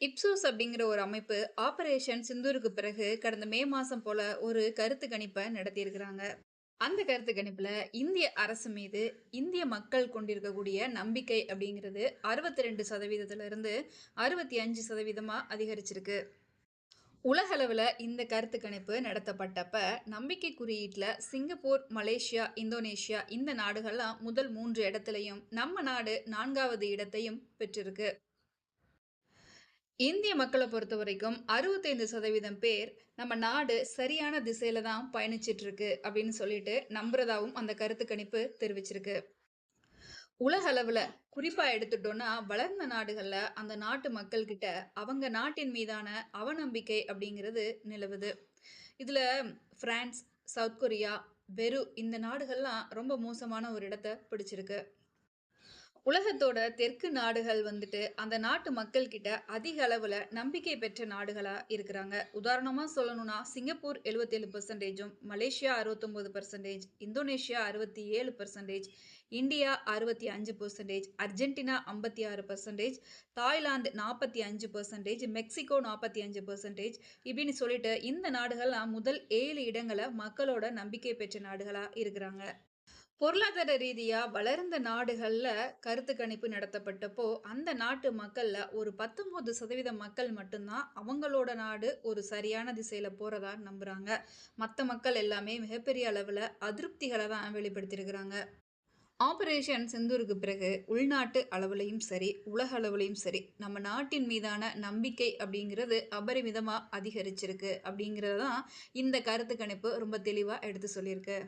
இப்சோஸ் அப்படிங்கிற ஒரு அமைப்பு ஆபரேஷன் சிந்தூருக்கு பிறகு கடந்த மே மாசம் போல ஒரு கருத்து கணிப்பை நடத்தியிருக்கிறாங்க. அந்த கருத்து கணிப்புல இந்திய அரசு மீது இந்திய மக்கள் கொண்டிருக்கக்கூடிய நம்பிக்கை அப்படிங்கிறது அறுபத்தி ரெண்டு சதவீதத்துல இருந்து அறுபத்தி அஞ்சு சதவீதமா அதிகரிச்சிருக்கு. உலகளவில் இந்த கருத்து கணிப்பு நடத்தப்பட்டப்ப நம்பிக்கை குறியீட்டில் சிங்கப்பூர் மலேசியா இந்தோனேஷியா இந்த நாடுகள்லாம் முதல் மூன்று இடத்துலையும் நம்ம நாடு நான்காவது இடத்தையும் பெற்றிருக்கு. இந்திய மக்களை பொறுத்த வரைக்கும் அறுபத்தைந்து சதவீதம் பேர் நம்ம நாடு சரியான திசையில தான் பயணிச்சிட்டு இருக்கு அப்படின்னு சொல்லிட்டு நம்புறதாவும் அந்த கருத்து கணிப்பு தெரிவிச்சிருக்கு. உலக அளவுல குறிப்பா எடுத்துட்டோம்னா வளர்ந்த நாடுகள்ல அந்த நாட்டு மக்கள்கிட்ட அவங்க நாட்டின் மீதான அவநம்பிக்கை அப்படிங்கிறது நிலவுது. இதுல பிரான்ஸ் சவுத் கொரியா பெரு இந்த நாடுகள்லாம் ரொம்ப மோசமான ஒரு இடத்த பிடிச்சிருக்கு. உலகத்தோட தெற்கு நாடுகள் வந்துட்டு அந்த நாட்டு மக்கள் கிட்ட அதிக அளவுல நம்பிக்கை பெற்ற நாடுகளா இருக்கிறாங்க. உதாரணமா சொல்லணும்னா சிங்கப்பூர் எழுபத்தேழு பர்சன்டேஜும் மலேசியா அறுபத்தொன்பது பர்சன்டேஜ் இந்தோனேஷியா அறுபத்தி ஏழு பர்சன்டேஜ் இந்தியா அறுபத்தி அஞ்சு பர்சன்டேஜ் அர்ஜென்டினா ஐம்பத்தி ஆறு பர்சன்டேஜ் தாய்லாந்து நாற்பத்தி அஞ்சு பர்சன்டேஜ் மெக்சிகோ நாற்பத்தி அஞ்சு பர்சன்டேஜ் இப்படின்னு சொல்லிட்டு இந்த நாடுகள்லாம் முதல் ஏழு இடங்களை மக்களோட நம்பிக்கை பெற்ற நாடுகளா இருக்கிறாங்க. பொருளாதார ரீதியாக வளர்ந்த நாடுகளில் கருத்து கணிப்பு நடத்தப்பட்டப்போ அந்த நாட்டு மக்களில் ஒரு பத்தொம்போது சதவீத மக்கள் மட்டும்தான் அவங்களோட நாடு ஒரு சரியான திசையில் போகிறதா நம்புகிறாங்க மற்ற மக்கள் எல்லாமே மிகப்பெரிய அளவில் அதிருப்திகளை தான் வெளிப்படுத்தியிருக்கிறாங்க. ஆபரேஷன் சிந்தூருக்கு பிறகு உள்நாட்டு அளவுலையும் சரி உலக அளவுலையும் சரி நம்ம நாட்டின் மீதான நம்பிக்கை அப்படிங்கிறது அபரிமிதமாக அதிகரிச்சிருக்கு அப்படிங்கிறது தான் இந்த கருத்து கணிப்பு ரொம்ப தெளிவாக எடுத்து சொல்லியிருக்கு.